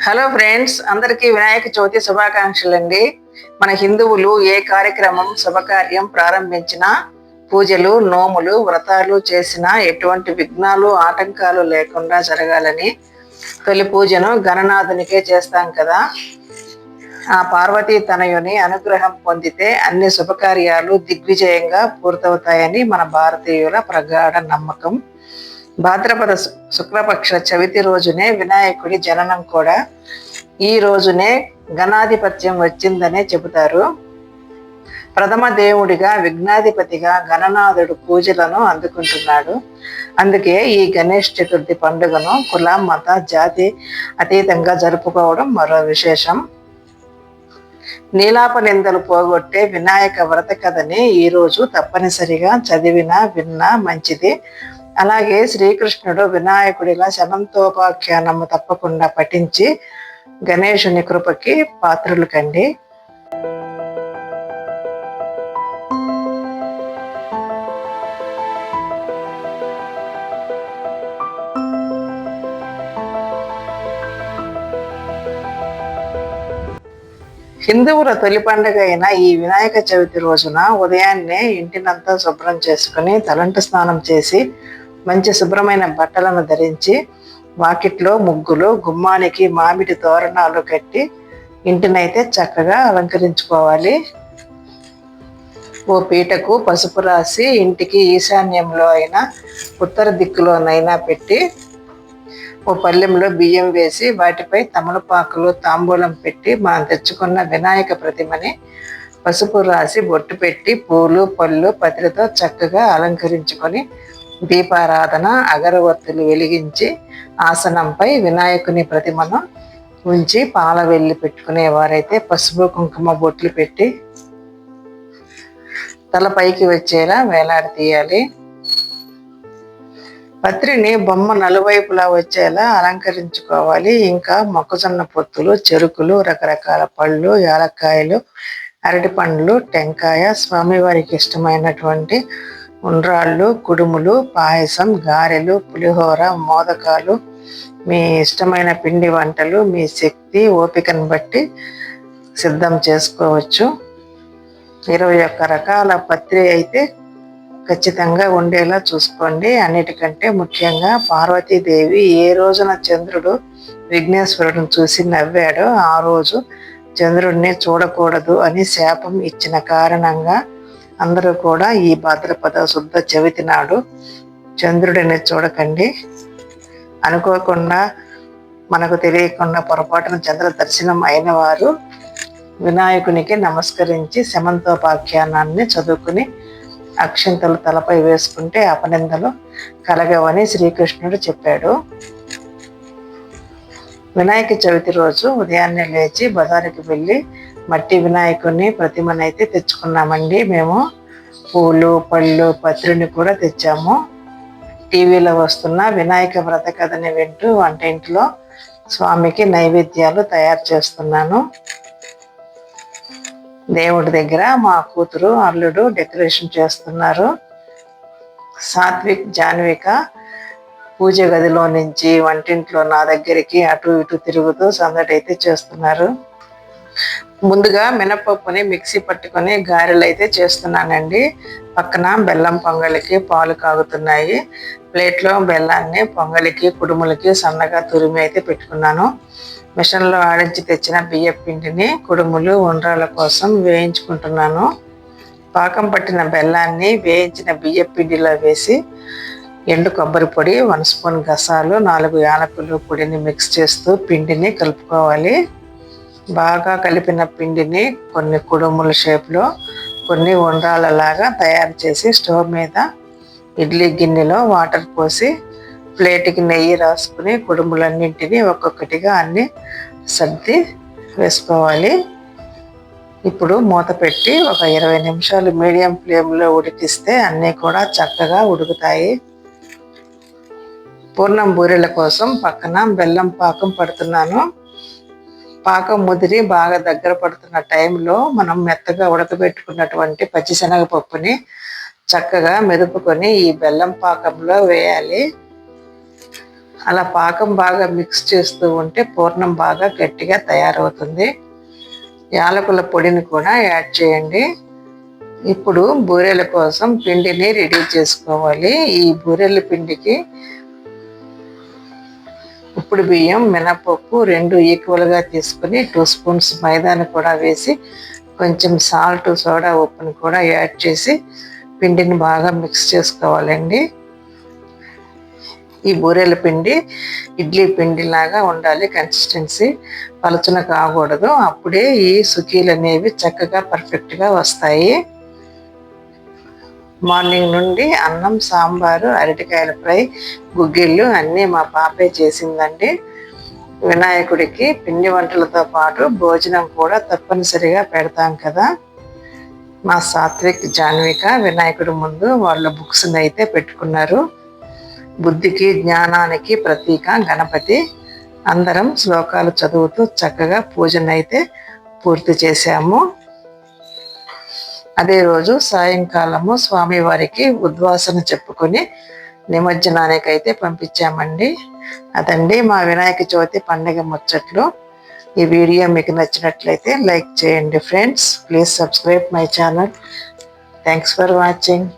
Hello friends అందరికీ వినాయక చవితి శుభాకాంక్షలు అండి మన హిందువులు ఏ కార్యక్రమం శుభకార్యం ప్రారంభించినా పూజలు నోములు వ్రతాలు చేసినా ఎటువంటి విఘ్నాలు ఆటంకాలు లేకుండా జరగాలని తొలి పూజను గణనాథునికే చేస్తాం కదా. ఆ పార్వతీ తనయుని అనుగ్రహం పొందితే అన్ని శుభకార్యాలు దిగ్విజయంగా పూర్తవుతాయని మన భారతీయుల ప్రగాఢ నమ్మకం. భాద్రపద శుక్లపక్ష చవితి రోజునే వినాయకుడి జననం కూడా ఈ రోజునే గణాధిపత్యం వచ్చిందనే చెబుతారు. ప్రథమ దేవుడిగా విఘ్నాధిపతిగా గణనాథుడు పూజలను అందుకుంటున్నాడు. అందుకే ఈ గణేష్ చతుర్థి పండుగను కుల మత జాతి అతీతంగా జరుపుకోవడం మరో విశేషం. నీలాప నిందలు పోగొట్టే వినాయక వ్రత కథని ఈరోజు తప్పనిసరిగా చదివినా విన్నా మంచిది. అలాగే శ్రీకృష్ణుడు వినాయకుడిలా శమంతోపాఖ్యానము తప్పకుండా పఠించి గణేశుని కృపకి పాత్రులు కండి. హిందువుల తొలి పండుగ అయిన ఈ వినాయక చవితి రోజున ఉదయాన్నే ఇంటినంతా శుభ్రం చేసుకుని తలంటు స్నానం చేసి మంచి శుభ్రమైన బట్టలను ధరించి వాకిట్లో ముగ్గులు గుమ్మానికి మామిడి తోరణాలు కట్టి ఇంటినైతే చక్కగా అలంకరించుకోవాలి. ఓ పీటకు పసుపు రాసి ఇంటికి ఈశాన్యంలో అయినా ఉత్తర దిక్కులోనైనా పెట్టి ఓ పల్లెంలో బియ్యం వేసి వాటిపై తమలపాకులు తాంబూలం పెట్టి మనం తెచ్చుకున్న వినాయక ప్రతిమని పసుపు రాసి బొట్టు పెట్టి పూలు పళ్ళు పత్రితో చక్కగా అలంకరించుకొని దీపారాధన అగరవత్తులు వెలిగించి ఆసనంపై వినాయకుని ప్రతిమను ఉంచి పాల వెళ్ళి పెట్టుకునే వారైతే పసుపు కుంకుమ బొట్లు పెట్టి తల పైకి వచ్చేలా వేలాడి తీయాలి. పత్రిని బొమ్మ నలువైపులా వచ్చేలా అలంకరించుకోవాలి. ఇంకా మొక్కజొన్న పొత్తులు చెరుకులు రకరకాల పళ్ళు యాలక్కాయలు అరటి పండ్లు టెంకాయ స్వామివారికి ఇష్టమైనటువంటి ఉండ్రాళ్ళు కుడుములు పాయసం గారెలు పులిహోర మోదకాలు మీ ఇష్టమైన పిండి వంటలు మీ శక్తి ఓపికను బట్టి సిద్ధం చేసుకోవచ్చు. ఇరవై ఒక్క రకాల పత్రి అయితే ఖచ్చితంగా ఉండేలా చూసుకోండి. అన్నిటికంటే ముఖ్యంగా పార్వతీదేవి ఏ రోజున చంద్రుడు విఘ్నేశ్వరుడిని చూసి నవ్వాడో ఆ రోజు చంద్రుడిని చూడకూడదు అని శాపం ఇచ్చిన కారణంగా అందరూ కూడా ఈ భాద్రపద శుద్ధ చవితి నాడు చంద్రుడిని చూడకండి. అనుకోకుండా మనకు తెలియకుండా పొరపాటున చంద్ర దర్శనం అయిన వారు వినాయకునికి నమస్కరించి శమంతోపాఖ్యానాన్ని చదువుకుని అక్షంతలు తలపై వేసుకుంటే అపనిందలు కలగవని శ్రీకృష్ణుడు చెప్పాడు. వినాయక చవితి రోజు ఉదయాన్నే లేచి బజారుకి వెళ్ళి మట్టి వినాయకుని ప్రతిమనైతే తెచ్చుకున్నామండి. మేము పూలు పళ్ళు పత్రిని కూడా తెచ్చాము. టీవీలో వస్తున్న వినాయక వ్రత కథని వింటూ వంటింట్లో స్వామికి నైవేద్యాలు తయారు చేస్తున్నాను. దేవుడి దగ్గర మా కూతురు అల్లుడు డెకరేషన్ చేస్తున్నారు. సాత్విక్ జాన్విక పూజ గదిలో నుంచి వంటింట్లో నా దగ్గరికి అటు ఇటు తిరుగుతూ సందడి అయితే చేస్తున్నారు. ముందుగా మినపప్పుని మిక్సీ పట్టుకొని గారెలు అయితే చేస్తున్నానండి. పక్కన బెల్లం పొంగలికి పాలు కాగుతున్నాయి. ప్లేట్లో బెల్లాన్ని పొంగలికి కుడుములకి సన్నగా తురిమి అయితే పెట్టుకున్నాను. మిషన్లో ఆడించి తెచ్చిన బియ్య పిండిని కుడుములు ఉండ్రాల కోసం వేయించుకుంటున్నాను. పాకం పట్టిన బెల్లాన్ని వేయించిన బియ్య పిండిలో వేసి ఎండు కొబ్బరి పొడి వన్ స్పూన్ గసాలు నాలుగు యాలకులు పొడిని మిక్స్ చేస్తూ పిండిని కలుపుకోవాలి. బాగా కలిపిన పిండిని కొన్ని కుడుముల షేప్లో కొన్ని ఉండ్రాలలాగా తయారు చేసి స్టవ్ మీద ఇడ్లీ గిన్నెలో వాటర్ పోసి ప్లేట్కి నెయ్యి రాసుకుని కుడుములన్నింటినీ ఒక్కొక్కటిగా అన్ని సర్ది వేసుకోవాలి. ఇప్పుడు మూత పెట్టి ఒక ఇరవై నిమిషాలు మీడియం ఫ్లేమ్లో ఉడికిస్తే అన్నీ కూడా చక్కగా ఉడుకుతాయి. పూర్ణం బూరెల కోసం పక్కన బెల్లం పాకం పడుతున్నాను. పాకం ముదిరి బాగా దగ్గర పడుతున్న టైంలో మనం మెత్తగా ఉడకబెట్టుకున్నటువంటి పచ్చిశనగపప్పుని చక్కగా మెదుపుకొని ఈ బెల్లం పాకంలో వేయాలి. అలా పాకం బాగా మిక్స్ చేస్తూ ఉంటే పూర్ణం బాగా గట్టిగా తయారవుతుంది. యాలకుల పొడిని కూడా యాడ్ చేయండి. ఇప్పుడు బూరెల కోసం పిండిని రెడీ చేసుకోవాలి. ఈ బూరెల పిండికి చిక్కుడు బియ్యం మినపప్పు రెండు ఈక్వల్గా తీసుకుని టూ స్పూన్స్ మైదాని కూడా వేసి కొంచెం సాల్ట్ సోడా ఉప్పుని కూడా యాడ్ చేసి పిండిని బాగా మిక్స్ చేసుకోవాలండి. ఈ బూరెల పిండి ఇడ్లీ పిండి లాగా ఉండాలి కన్సిస్టెన్సీ పలుచన కాకూడదు. అప్పుడే ఈ సుఖీలు అనేవి చక్కగా పర్ఫెక్ట్గా వస్తాయి. మార్నింగ్ నుండి అన్నం సాంబారు అరటికాయల ఫ్రై గుగ్గిళ్ళు అన్నీ మా పాపే చేసిందండి. వినాయకుడికి పిండి వంటలతో పాటు భోజనం కూడా తప్పనిసరిగా పెడతాం కదా. మా సాత్విక్ జాన్విక వినాయకుడి ముందు వాళ్ళ బుక్స్ని అయితే పెట్టుకున్నారు. బుద్ధికి జ్ఞానానికి ప్రతీక గణపతి. అందరం శ్లోకాలు చదువుతూ చక్కగా పూజనైతే పూర్తి చేశాము. అదే రోజు సాయంకాలము స్వామివారికి ఉద్వాసన చెప్పుకొని నిమజ్జనానికైతే పంపించామండి. అదండి మా వినాయక చవితి పండుగ ముచ్చట్లు. ఈ వీడియో మీకు నచ్చినట్లయితే లైక్ చేయండి friends. Please subscribe my channel. Thanks for watching.